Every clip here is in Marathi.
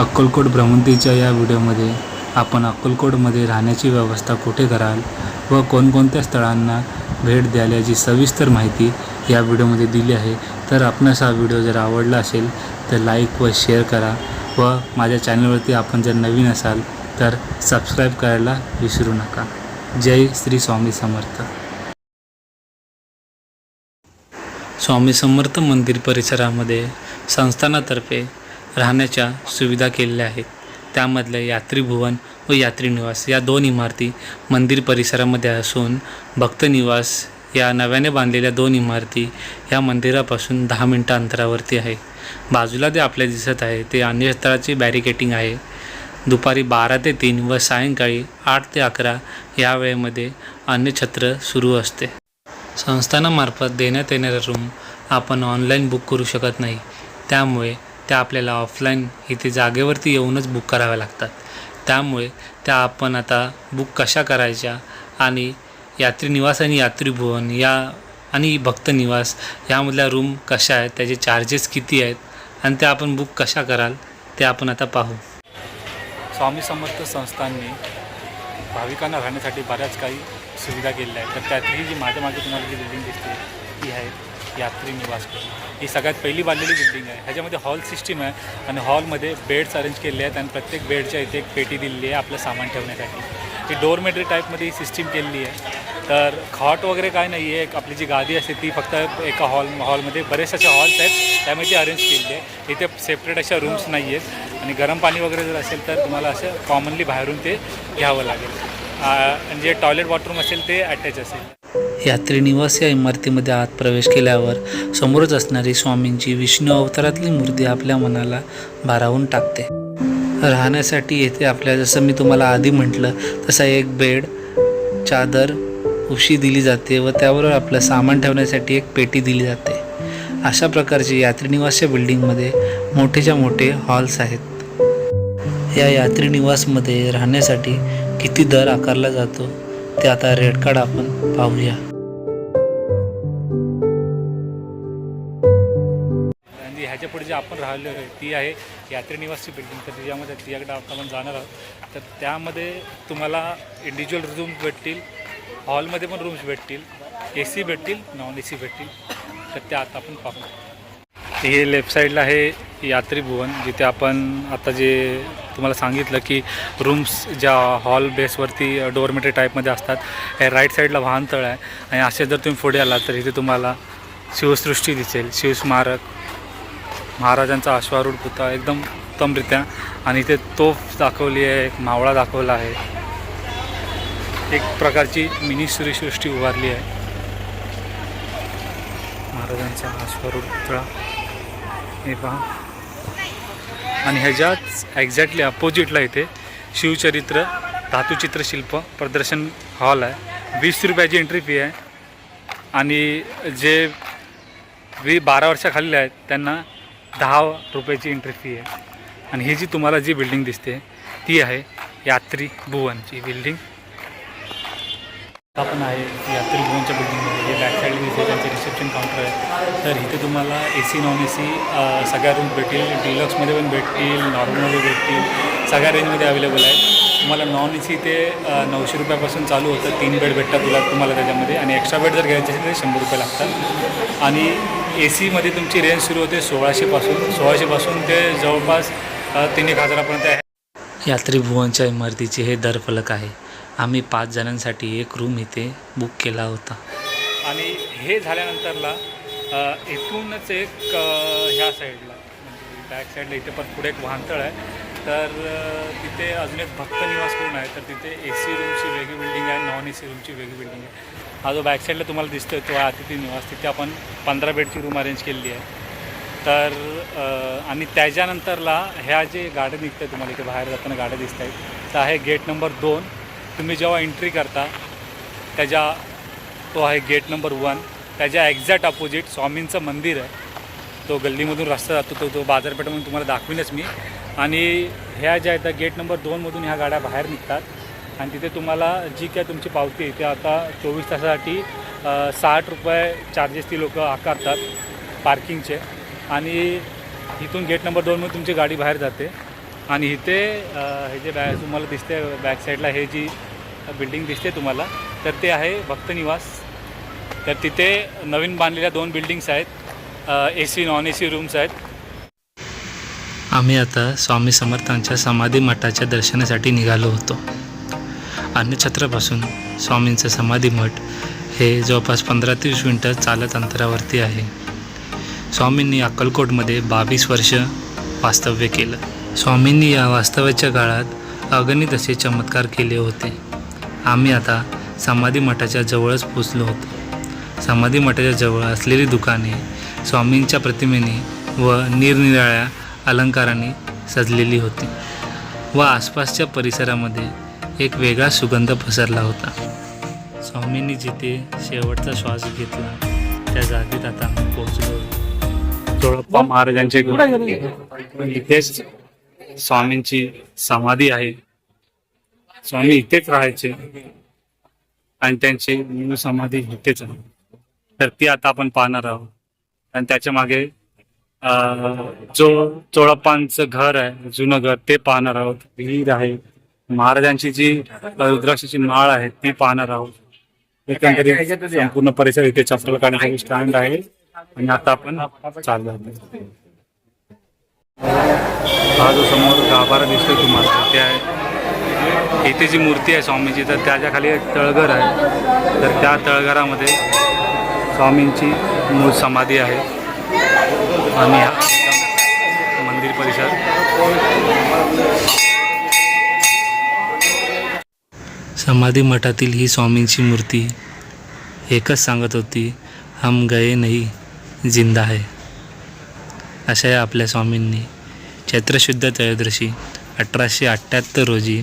अक्कलकोट भ्रमंतीच्या या व्हिडिओमध्ये आपण अक्कलकोटमध्ये राहण्याची व्यवस्था कुठे कराल व कोणकोणत्या स्थळांना भेट द्याल याची सविस्तर माहिती या व्हिडिओमध्ये दिली आहे. तर आपणास हा व्हिडिओ जर आवडला असेल तर लाईक व शेअर करा व माझ्या चॅनलवरती आपण जर नवीन असाल तर सबस्क्राईब करायला विसरू नका. जय श्री स्वामी समर्थ. स्वामी समर्थ मंदिर परिसरामध्ये संस्थानातर्फे राहण्याच्या सुविधा केलेल्या आहेत. त्यामधल्या यात्रीभुवन व यात्रीनिवास या दोन इमारती मंदिर परिसरामध्ये असून भक्तनिवास या नव्याने बांधलेल्या दोन इमारती या मंदिरापासून दहा मिनटं अंतरावरती आहे. बाजूला ते आपल्या दिसत आहे ते अन्यस्थळाची बॅरिकेटिंग आहे. दुपारी बारा ते तीन व सायंकाळी आठ ते अकरा या वेळेमध्ये अन्नछत्र सुरू असते. संस्थानामार्फत देण्यात येणारा रूम आपण ऑनलाईन बुक करू शकत नाही. त्यामुळे त्या आपल्याला ऑफलाईन इथे जागेवरती येऊनच बुक कराव्या लागतात. त्यामुळे त्या आपण आता बुक कशा करायच्या आणि यात्री निवास आणि यात्रीभुवन या आणि भक्त निवास यामधल्या रूम कशा आहेत त्याचे चार्जेस किती आहेत आणि त्या आपण बुक कशा कराल ते आपण आता पाहू. स्वामी समर्थ संस्थांनी भाविकांना राहण्यासाठी बऱ्याच काही सुविधा केलेल्या आहेत. तर त्यातली जी माझ्या मागे तुम्हाला जी बिल्डिंग दिसते ती आहे. यात्री निवास ही सगळ्यात पहिली बांधलेली बिल्डिंग आहे. ह्याच्यामध्ये हॉल सिस्टीम आहे आणि हॉलमध्ये बेड्स अरेंज केले आहेत आणि प्रत्येक बेडच्या इथे एक पेटी दिलेली आहे आपलं सामान ठेवण्यासाठी. ही डोरमेटरी टाईपमध्ये ही सिस्टीम केलेली आहे. तर खॉट वगैरे काय नाही आहे आपली जी गादी असते ती फक्त एका हॉल हॉलमध्ये बरेच असे हॉल्स आहेत. त्यामध्ये ती अरेंज केलेली आहे. इथे सेपरेट अशा रूम्स नाही आहेत आणि गरम पाणी वगैरे जर असेल तर तुम्हाला असं कॉमनली बाहेरून ते घ्यावं लागेल. आणि जे टॉयलेट बाथरूम असेल ते अटॅच असेल. यात्रीनिवास या इमारतीमध्ये आत प्रवेश केल्यावर समोरच असणारी स्वामींची विष्णू अवतारातली मूर्ती आपल्या मनाला भारावून टाकते. राहण्यासाठी येथे आपल्या जसं मी तुम्हाला आधी म्हटलं तसा एक बेड चादर उशी दिली जाते व त्यावर आपलं सामान ठेवण्यासाठी एक पेटी दिली जाते. अशा प्रकारचे यात्रीनिवासच्या बिल्डिंगमध्ये मोठेच्या मोठे हॉल्स आहेत. या यात्रीनिवासमध्ये राहण्यासाठी किती दर आकारला जातो? ते आता रेड कार्ड आपण पाहूया. आणि ह्याच्या पुढे जे आपण राहिलो आहे ती आहे यात्रीनिवासची बिल्डिंग तर त्याच्यामध्ये तिच्याकडे आता आपण जाणार आहोत तर त्यामध्ये तुम्हाला इंडिव्हिज्युअल रूम्स भेटतील हॉलमध्ये पण रूम्स भेटतील ए सी भेटतील नॉन ए सी भेटतील. तर त्या आता आपण पाहू. हे लेफ्ट साईडला आहे यात्री भुवन जिथे आपण आता जे तुम्हाला सांगितलं की रूम्स ज्या हॉल बेसवरती डोरमेटरी टाईपमध्ये असतात हे राईट साईडला वाहनतळ आहे. आणि असे जर तुम्ही पुढे आलात तर इथे तुम्हाला शिवसृष्टी दिसेल. शिवस्मारक महाराजांचा अश्वारूढ पुतळा एकदम उत्तमरित्या. आणि इथे तोफ दाखवली आहे एक मावळा दाखवला आहे. एक प्रकारची मिनी सूर्यसृष्टी उभारली आहे. महाराजांचा अश्वारूढ पुतळा. हे पहा. आणि ह्याच्याच एक्झॅक्टली अपोजिटला इथे शिवचरित्र धातुचित्रशिल्प प्रदर्शन हॉल आहे. वीस रुपयाची एंट्री फी आहे. आणि जे वी बारा वर्षाखाली आहेत त्यांना दहा रुपयाची एंट्री फी आहे. आणि ही जी तुम्हाला जी बिल्डिंग दिसते ती आहे यात्री भुवनची बिल्डिंग आपण आहे यात्री भवनच्या बिल्डिंगमध्ये जे बॅक साईड दिसते त्यांचे रिसेप्शन काउंटर आहे तर इथे तुम्हाला A C non A C सगळ्या रूम भेटतील. डिलक्समध्ये पण भेटतील नॉर्मलमध्ये भेटतील. सगळ्या रेंजमध्ये अवेलेबल आहेत. तुम्हाला नॉन ए सी ते नऊशे रुपयापासून चालू होतं. तीन बेड भेटतात तुला तुम्हाला त्याच्यामध्ये. आणि एक्स्ट्रा बेड जर घ्यायचे असेल तर शंभर रुपये लागतात. आणि ए सीमध्ये तुमची रेंज सुरू होते सोळाशेपासून सोळाशेपासून ते जवळपास तीन एक हजारापर्यंत आहे. यात्री भुवनच्या इमारतीचे हे दरफलक आहे. आम्ही पाच जणांसाठी एक रूम इथे बुक केला होता. आणि हे झाल्यानंतरला इथूनच एक ह्या साईडला म्हणजे बॅक साईडला इथे पण पुढे एक वाहनतळ आहे. तर तिथे अजून एक भक्त निवास म्हणून आहे. तर तिथे ए सी रूमची वेगळी बिल्डिंग आहे नॉन ए सी रूमची वेगळी बिल्डिंग आहे. हा जो बॅक साईडला तुम्हाला दिसतो तो आहे अतिथी निवास. तिथे आपण पंधरा बेडची रूम अरेंज केलेली आहे. तर आणि त्याच्यानंतरला ह्या जे गाड्या निघतात तुम्हाला इथे बाहेर जाताना गाड्या दिसत आहेत तर आहे गेट नंबर दोन. तुम्ही जेव्हा एंट्री करता त्याच्या तो आहे गेट नंबर वन त्याच्या एक्झॅक्ट अपोजिट स्वामींचं मंदिर आहे. तो गल्लीमधून रस्ता जातो तो तो बाजारपेठामधून तुम्हाला दाखवीनच मी. आणि ह्या ज्या आहेत गेट नंबर दोनमधून ह्या गाड्या बाहेर निघतात. आणि तिथे तुम्हाला जी काय तुमची पावती आहे ते आता चोवीस तासासाठी साठ रुपये चार्जेस ती लोकं आकारतात पार्किंगचे आणि इथून गेट नंबर दोनमध्ये तुमची गाडी बाहेर जाते. आणि इथे हे जे बॅ तुम्हाला दिसते बॅक साईडला हे जी बिल्डिंग दिसते तुम्हाला तर ते आहे भक्तनिवास. तर तिथे नवीन बांधलेल्या दोन बिल्डिंग्स आहेत A C non A C rooms आहेत. आम्ही आता स्वामी समर्थांच्या समाधी मठाच्या दर्शनासाठी निघालो होतो. अन्नछत्रापासून स्वामींचं समाधी मठ हे जवळपास पंधरा ते वीस मिनटं चालत अंतरावरती आहे. स्वामींनी अक्कलकोटमध्ये बावीस वर्ष वास्तव्य केलं. स्वामींनी या वास्तव्याच्या काळात अगणित असे चमत्कार केले होते. आम्ही आता समाधी मठाच्या जवळच पोचलो होतो. समाधी मठाच्या जवळ असलेली दुकाने स्वामींच्या प्रतिमेने व निरनिराळ्या अलंकारांनी सजलेली होती व आसपासच्या परिसरामध्ये एक वेगळा सुगंध पसरला होता. स्वामींनी जिथे शेवटचा श्वास घेतला त्या जागेत आता आम्ही पोहोचलो. महाराजांचे इथेच स्वामींची समाधी आहे. स्वामी इथेच राहायचे. आणि त्यांची मूळ समाधी इथेच आहे. तर ती आता आपण पाहणार आहोत. आणि त्याच्यामागे जो चोळप्पांचं घर आहे जुनं घर ते पाहणार आहोत. विहीर आहे. महाराजांची जी रुद्राक्षाची माळ आहे ती पाहणार आहोत. एकंदरीत संपूर्ण परिसर इथे चप्पल काढण्यासाठी स्टँड आहे. आणि आता आपण चाललो आहोत. हा जो समोर गाभारा दिसतोय तुम्हाला ते आहे. इथे जी मूर्ती आहे स्वामींची तर त्याच्याखाली एक तळघर आहे. तर त्या तळघरामध्ये स्वामींची मूळ समाधी आहे. आणि हा मंदिर परिसर. समाधी मठातील ही स्वामींची मूर्ती एकच सांगत होती हम गए नाही जिंदा है. अशा या आपल्या स्वामींनी चैत्रशुद्ध त्रयोदशी अठराशे अठ्ठ्याहत्तर रोजी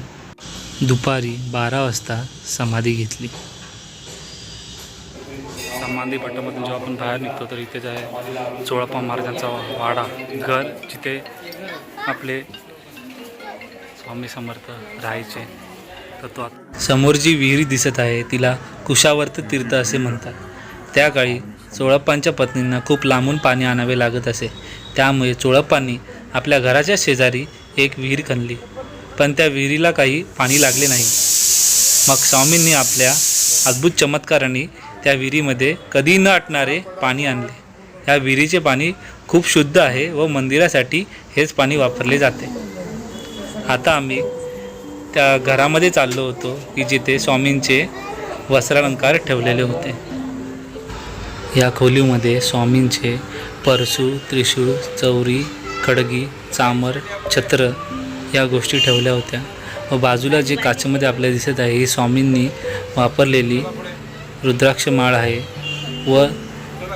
दुपारी बारा वाजता समाधी घेतली. समाधी पट्टामधून जेव्हा आपण बाहेर निघतो तर इथेच आहे चोळप्पा महाराजांचा वाडा घर जिथे आपले स्वामी समर्थ राहायचे. तर तो समोर जी विहिरी दिसत आहे तिला कुशावर्त तीर्थ असे म्हणतात. त्या काळी चोळप्पांच्या पत्नींना खूप लांबून पाणी आणावे लागत असे. त्यामुळे चोळप्पांनी आपल्या घराच्या शेजारी एक विहीर खणली. पण त्या विहिरीला काही पाणी लागले नाही. मग स्वामींनी आपल्या अद्भुत चमत्काराने त्या विहिरीमध्ये कधी न आटणारे पाणी आणले. या विहिरीचे पाणी खूप शुद्ध आहे व मंदिरासाठी हेच पाणी वापरले जाते. आता आम्ही त्या घरामध्ये चाललो होतो की जिथे स्वामींचे वस्त्रालंकार ठेवलेले होते. या खोलीमध्ये स्वामींचे परसू त्रिशूळ चौरी खडगी चामर छत्र या गोष्टी ठेवल्या होत्या. व बाजूला जे काचेमध्ये आपल्याला दिसत आहे ही स्वामींनी वापरलेली रुद्राक्ष माळ आहे. व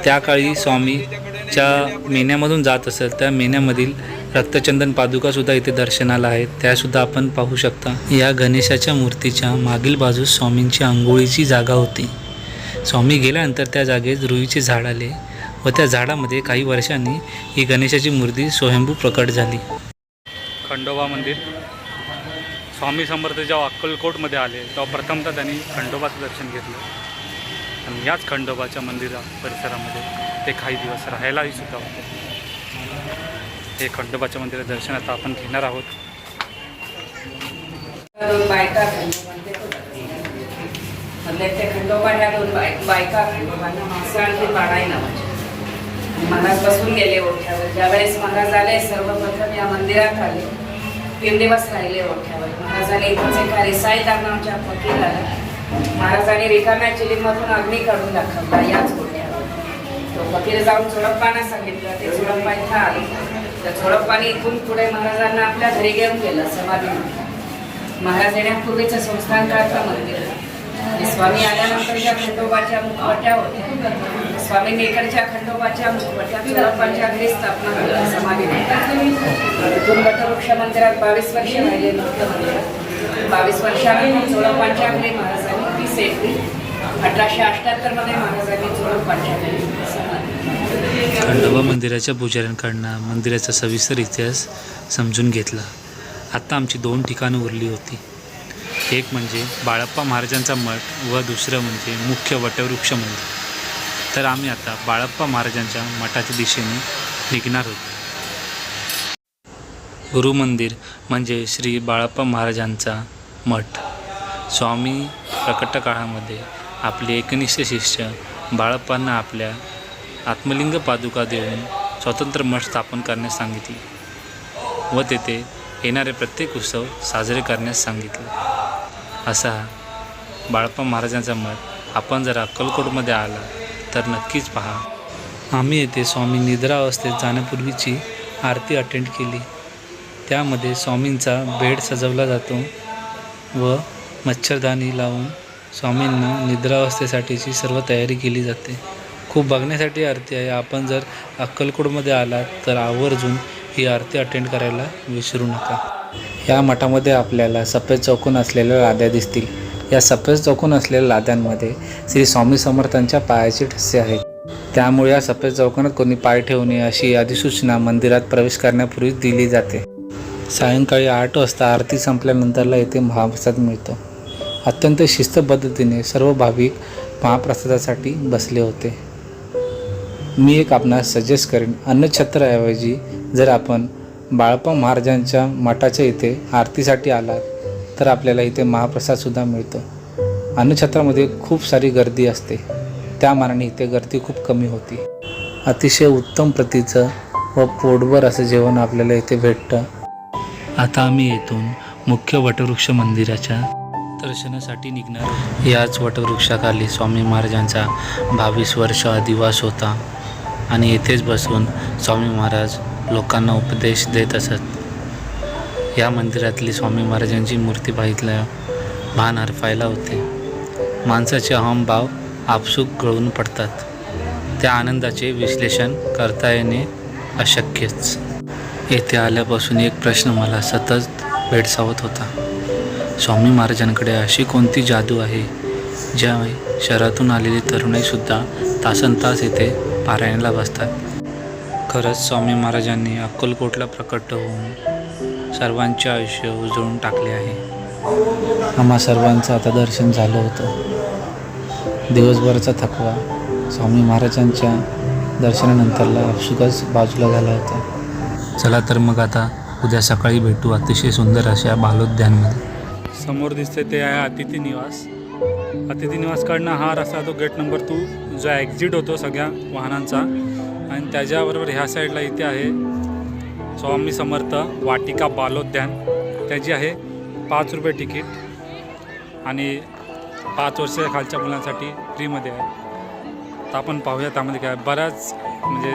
त्या काळी स्वामीच्या मेण्यामधून मेन्यामधून जात असत त्या मेन्यामधील रक्तचंदन पादुकासुद्धा इथे दर्शनाला आहेत. त्यासुद्धा आपण पाहू शकता. या गणेशाच्या मूर्तीच्या मागील बाजूस स्वामींची आंघोळीची जागा होती. स्वामी गेल्यानंतर त्या जागेत रुईचे झाड आले. व त्या झाडामध्ये काही वर्षांनी ही गणेशाची मूर्ती स्वयंभू प्रकट झाली. खंडोबा मंदिर. स्वामी समर्थ जेव्हा अक्कलकोटमध्ये आले. तेव्हा प्रथमतः त्यांनी खंडोबाचं दर्शन घेतलं. आणि याच खंडोबाच्या मंदिरा परिसरामध्ये ते काही दिवस राहायलाही सुद्धा होते. हे खंडोबाच्या मंदिरात दर्शन आता आपण घेणार आहोत. खंडोबा ह्या दोन बाय बायका खंडोबांना माणसं आणखी पाडायला म्हणजे महाराज बसून गेले ओठ्यावर. ज्यावेळेस महाराज आले सर्वप्रथम या मंदिरात आले तीन दिवस राहिले ओठ्यावर. महाराजांनी इथून एका साईदार नावाच्या फकीर आला महाराजांनी रिकाम्या चिलीमधून अग्नी काढून दाखवला याच ओठ्यावर. तो फकीर जाऊन चोळप्पांना सांगितलं ते चोळप्पा इथं आले. तर चोळप्पाने इथून पुढे महाराजांना आपल्या घरी घेऊन गेलं समाधी महाराज येण्यापूर्वीचं संस्थान काळचं मंदिर. स्वामी आल्यानंतर ज्या खंडोबाच्या मुखवट्या होत्या स्वामी इकडच्या खंडोबाच्या मुखवट्या चोळप्पांच्या घरी स्थापना केली समाधी तिथून वटवृक्ष मंदिरात बावीस वर्षे राहिले नव्हतं मंदिरात. बावीस वर्षांनी चोळपांच्या घरी महाराजांनी ती सेटली अठराशे अठ्ठ्याहत्तरमध्ये महाराजांनी चोळपांच्या घरी समाधी खंडोबा मंदिराच्या पुजाऱ्यांकडनं मंदिराचा सविस्तर इतिहास समजून घेतला. आत्ता आमची दोन ठिकाणं उरली होती. एक म्हणजे बाळप्पा महाराजांचा मठ व दुसरं म्हणजे मुख्य वटवृक्ष मंदिर. तर आम्ही आता बाळप्पा महाराजांच्या मठाच्या दिशेने निघणार होतो. गुरुमंदिर म्हणजे श्री बाळप्पा महाराजांचा मठ. स्वामी प्रकट काळामध्ये आपले एकनिष्ठ शिष्य बाळप्पांना आपल्या आत्मलिंग पादुका देऊन स्वतंत्र मठ स्थापन करण्यास सांगितले व तेथे येणारे प्रत्येक उत्सव साजरे करण्यास सांगितले. असा बाळप्पा महाराजांचा मठ आपण जर अक्कलकोटमध्ये आला तर नक्कीच पहा. आम्ही येथे स्वामी निद्रा अवस्थेत जाण्यापूर्वीची आरती अटेंड केली. त्यामध्ये स्वामींचा बेड सजवला जातो व मच्छरदाणी लावून स्वामींना निद्रावस्थेसाठीची सर्व तयारी केली जाते. खूप बघण्यासाठी आरती आहे. आपण जर अक्कलकोडमध्ये आलात तर आवर्जून ही आरती अटेंड करायला विसरू नका. या मठामध्ये आपल्याला सफेद चौकोन असलेल्या लाद्या दिसतील. या सफेद चौकून असलेल्या लाद्यांमध्ये श्री स्वामी समर्थांच्या पायाचे ठसे आहेत. त्यामुळे या सफेद चौकनात कोणी पाय ठेवू नये अशी अधिसूचना मंदिरात प्रवेश करण्यापूर्वी दिली जाते. सायंकाळी आठ वाजता आरती संपल्यानंतरला येथे महाप्रसाद मिळतो. अत्यंत शिस्त पद्धतीने सर्व भाविक महाप्रसादासाठी बसले होते. मी एक आपणास सजेस्ट करेन अन्नछत्राऐवजी जर आपण बाळपा महाराजांच्या मठाच्या इथे आरतीसाठी आलात तर आपल्याला इथे महाप्रसादसुद्धा मिळतो. अन्नछत्रामध्ये खूप सारी गर्दी असते. त्या मानाने इथे गर्दी खूप कमी होती. अतिशय उत्तम प्रतीचं व पोटभर असं जेवण आपल्याला इथे भेटतं. आता आम्ही येथून मुख्य वटवृक्ष मंदिराच्या दर्शनासाठी निघणार याच वटवृक्षाखाली स्वामी महाराजांचा बावीस वर्ष अधिवास होता. आणि येथेच बसून स्वामी महाराज लोकांना उपदेश देत असत. या मंदिरातली स्वामी महाराजांची मूर्ती पाहितल्या भान हरपायला होते. माणसाचे अहमभाव आपसूक गळून पडतात. त्या आनंदाचे विश्लेषण करता येणे अशक्यच. येथे आल्यापासून एक प्रश्न मला सतत भेडसावत होता. स्वामी महाराजांकडे अशी कोणती जादू आहे ज्या शहरातून आलेली तरुणाईसुद्धा तासन तास येथे पारायणाला बसतात? खरंच स्वामी महाराजांनी अक्कलकोटला प्रकट होऊन सर्वांचे आयुष्य उजळून टाकले आहे. आम्हा सर्वांचं आता दर्शन झालं होतं. दिवसभराचा थकवा. स्वामी महाराजांच्या दर्शनानंतरला आपसुकच बाजूला झाला होता. चला तर मग आता उद्या सकाळी भेटू अतिशय सुंदर अशा बालोद्यानमध्ये. समोर दिसते ते आहे अतिथी निवास. अतिथी निवासकडनं हा रस्ता तो गेट नंबर टू जो एक्झिट होतो सगळ्या वाहनांचा. आणि त्याच्याबरोबर ह्या साईडला इथे आहे स्वामी समर्थ वाटिका बालोद्यान. त्याची आहे पाच रुपये तिकीट आणि पाच वर्ष खालच्या मुलांसाठी फ्रीमध्ये आहे. तर आपण पाहूया त्यामध्ये काय बऱ्याच म्हणजे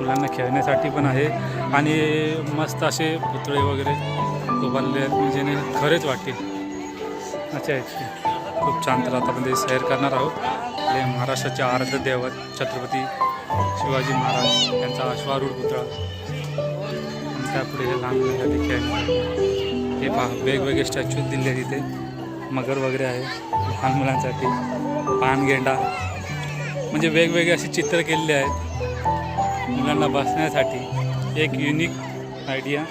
मुलांना खेळण्यासाठी पण आहे आणि मस्त असे पुतळे वगैरे उभारले आहेत म्हणजे खरेच वाटतील. अच्छा खूप छान. तर आता म्हणजे सैर करणार आहोत. हे महाराष्ट्राचे आराध्य दैवत छत्रपती शिवाजी महाराज यांचा अश्वारूढ पुतळा. आणि त्यापुढे हे लहान मुलांसाठी खेळणे हे पहा वेगवेगळे स्टॅच्यू दिले आहेत मगर वगैरे आहे लहान मुलांसाठी. पानगेंडा म्हणजे वेगवेगळे असे चित्र केलेले आहेत मुलांना बसण्यासाठी. एक युनिक आयडिया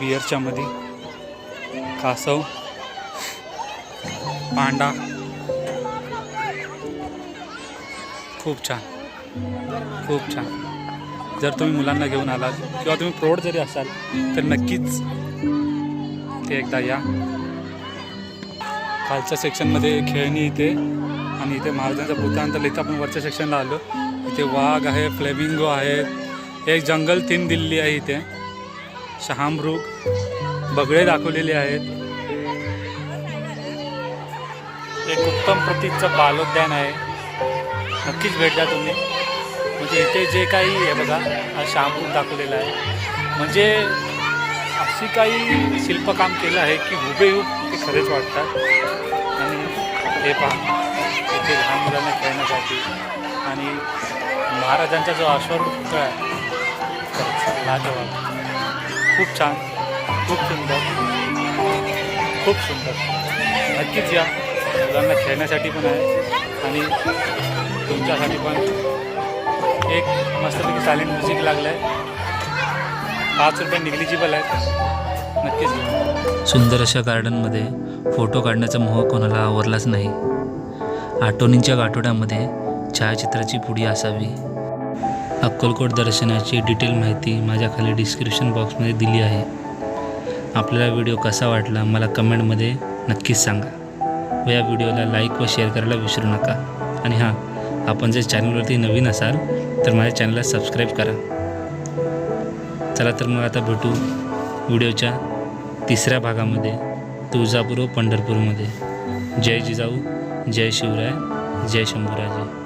बिअरच्या मध्ये. कासव. पांडा. खूप छान. खूप छान. जर तुम्ही मुलांना घेऊन आलात किंवा तुम्ही प्रौढ जरी असाल तर नक्कीच ते एकदा या. खालच्या सेक्शनमध्ये खेळणी इथे आणि इथे महाराजांचा पुतळ्यानंतर इथं आपण वरच्या सेक्शनला आलो. इथे वाघ आहे फ्लेमिंगो आहे एक जंगल थीम दिलेली आहे इथे. शहामृग बगळे दाखवलेले आहेत. एक उत्तम प्रतीचं बालोद्यान आहे. नक्कीच भेट द्या तुम्ही. इथे जे काही आहे बघा हा शहामृग दाखवलेला आहे. म्हणजे अशी काही शिल्पकाम केलं आहे की हुबेहूब ते खरेच वाटतात. आणि हे पहा इथे लहान मुलांना खेळण्यासाठी आणि महाराजांचा जो अश्वारूढ पुतळा आहे लाजवाब. खूप छान खूप सुंदर खूप सुंदर. नक्कीच या मुलांना खेळण्यासाठी पण आहे आणि तुमच्यासाठी पण एक मस्तपैकी सायलेंट म्युझिक लागलं आहे पाच रुपये निग्लिजिबल आहेत. नक्कीच सुंदर अशा गार्डनमध्ये फोटो काढण्याचा मोह कोणाला आवरलाच नाही. आठवणींच्या गाठोड्यामध्ये छायाचित्राची पुडी असावी. अक्कलकोट दर्शनाची डिटेल माहिती माझ्या खाली डिस्क्रिप्शन बॉक्समध्ये दिली आहे. आपल्याला व्हिडिओ कसा वाटला मला कमेंटमध्ये नक्कीच सांगा. व या व्हिडिओला लाईक व शेअर करायला विसरू नका. आणि हां आपण जर चॅनलवरती नवीन असाल तर माझ्या चॅनलला सबस्क्राईब करा. चला तर मग आता भेटू व्हिडिओच्या तिसऱ्या भागामध्ये तुळजापूर व पंढरपूरमध्ये. जय जिजाऊ जय शिवराय जय शंभूराजे.